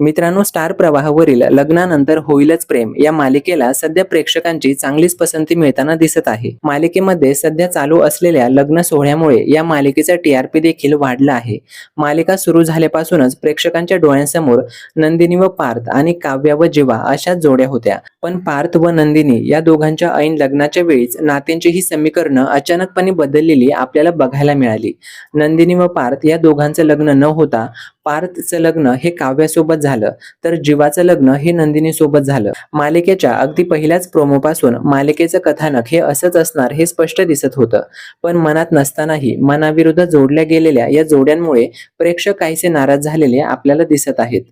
मित्रांनो स्टार प्रवाहावरील लग्नानंतर होईलच प्रेम. या मालिकेला सध्या प्रेक्षकांची चांगलीच पसंती मिळताना दिसत आहे. मालिकेमध्ये सध्या चालू असलेल्या लग्न सोहळ्यामुळे या मालिकेचा टीआरपी देखील वाढला आहे. मालिका सुरू झाल्यापासूनच प्रेक्षकांच्या डोळ्यांसमोर नंदिनी व पार्थ आणि काव्या व जीवा अशा जोड्या होत्या. पण पार्थ व नंदिनी या दोघांच्या ऐन लग्नाच्या वेळीच नात्यांची ही समीकरणं अचानकपणे बदललेली आपल्याला बघायला मिळाली. नंदिनी व पार्थ या दोघांचं लग्न न होता पार्थचं लग्न हे काव्यासोबत झालं तर जीवाचं लग्न हे नंदिनी सोबत झालं. मालिकेच्या अगदी पहिल्याच प्रोमोपासून मालिकेचं कथानक हे असंच असणार हे स्पष्ट दिसत होतं. पण मनात नसतानाही मनाविरुद्ध जोडल्या गेलेल्या या जोड्यांमुळे प्रेक्षक काहीसे नाराज झालेले आपल्याला दिसत आहेत.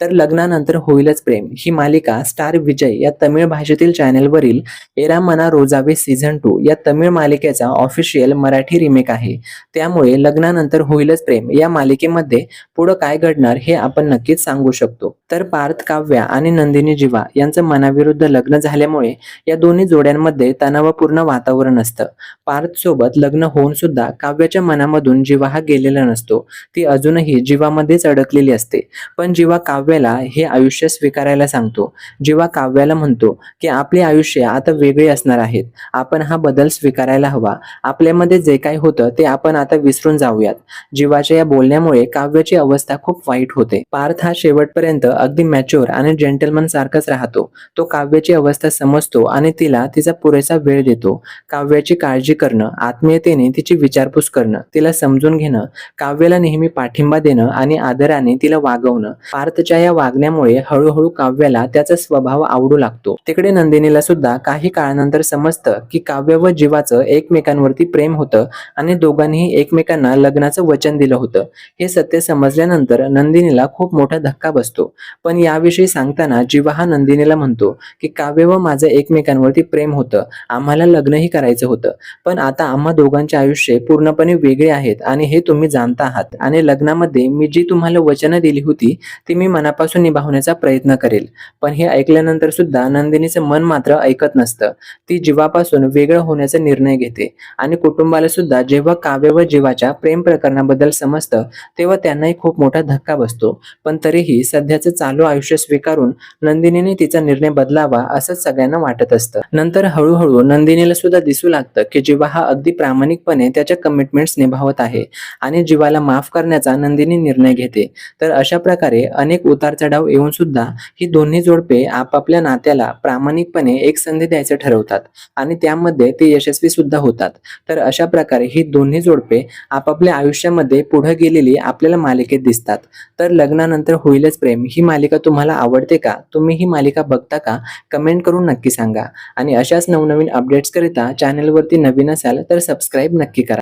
तर लग्नानंतर होईलच प्रेम. ही मालिका स्टार विजय या तमिळ भाषेतील चॅनेलवरील एरा मना रोजावे सीझन टू या तमिळ मालिकेचा ऑफिशियल मराठी रिमेक आहे. त्यामुळे लग्नानंतर होईलच प्रेम. या मालिकेमध्ये पुढं काय घडणार हे आपण नक्कीच सांगू शकतो. शकतो. तर पार्थ काव्या आणि नंदिनी जीवा यांचं मनाविरुद्ध लग्न झाल्यामुळे या दोन्ही जोड्यांमध्ये तणावपूर्ण वातावरण असतं. पार्थ सोबत लग्न होऊन सुद्धा काव्याच्या मनामधून जीवा हा गेलेला नसतो. ती अजूनही जीवामध्येच अडकलेली असते. पण जीवा काव्याला हे आयुष्य स्वीकारायला सांगतो. जीवा काव्याला म्हणतो की आपले आयुष्य आता वेगळे असणार आहेत. आपण हा बदल स्वीकारायला हवा. आपल्यामध्ये जे काही होतं ते आपण आता विसरून जाऊयात. जीवाच्या या बोलण्यामुळे काव्याची अवस्था खूप वाईट होते. पार्थ हा शेवट शेवटपर्यंत अगदी मॅच्युअर आणि जेंटलमन सारखाच राहतो. तो काव्याची अवस्था समजतो आणि तिला तिचा पुरेसा वेळ देतो. काव्याची काळजी करणं आत्मीयतेने तिची विचारपूस करणं तिला समजून घेणं काव्याला नेहमी पाठिंबा देणं आणि आदराने तिला वागवणं. पार्थच्या या वागण्यामुळे हळूहळू काव्याला त्याचा स्वभाव आवडू लागतो. तिकडे नंदिनीला सुद्धा काही काळानंतर समजतं की काव्य व जीवाचं एकमेकांवरती प्रेम होतं आणि दोघांनीही एकमेकांना लग्नाचं वचन दिलं होतं. हे सत्य समजल्यानंतर नंदिनीला खूप मोठा धक्का बसतो पण याविषयी सांगताना जीवा हा नंदिनीला म्हणतो की काव्य व माझं एकमेकांवरती प्रेम होतं. आम्हाला लग्नही करायचं होतं. पण आता आम्हा दोघांचे आयुष्य पूर्णपणे वेगळे आहेत आणि हे तुम्ही जाणता आहात. आणि लग्नामध्ये मी जी तुम्हाला वचनं दिली होती ती मी मनापासून निभावण्याचा प्रयत्न करेल. पण हे ऐकल्यानंतर सुद्धा नंदिनीचं मन मात्र ऐकत नसतं. ती जीवापासून वेगळं होण्याचा निर्णय घेते. आणि कुटुंबाला सुद्धा जेव्हा काव्य व जीवाच्या प्रेम प्रकरणाबद्दल समजतं तेव्हा त्यांनाही खूप मोठा धक्का बसतो. पण तरीही सध्याचं चालू आयुष्य स्वीकारून नंदिनीने तिचा निर्णय बदलावा असंच सगळ्यांना वाटत असतं. नंतर हळूहळू नंदिनीला सुद्धा दिसू लागतं की जीवा हा अगदी प्रामाणिकपणे त्याच्या कमिटमेंट्स निभावत आहे आणि जीवाला माफ करण्याचा नंदिनी निर्णय घेते. तर अशा प्रकारे अनेक उतार चढाव येऊन सुद्धा ही दोन्ही जोडपे आपापल्या नात्याला प्रामाणिकपणे एक संधी द्यायचं ठरवतात आणि त्यामध्ये ते यशस्वी सुद्धा होतात. तर अशा प्रकारे ही दोन्ही जोडपे आपापल्या आयुष्यामध्ये पुढे गेलेली आपल्याला मालिकेत दिसतात. तर लग्नानंतर होईलच प्रेम ही मालिका तुम्हाला आवडते का? तुम्ही ही मालिका बघता का? कमेंट करून नक्की सांगा. आणि अशाच नवनवीन अपडेट्स करिता चॅनलवरती नवीन असाल तर सबस्क्राईब नक्की करा.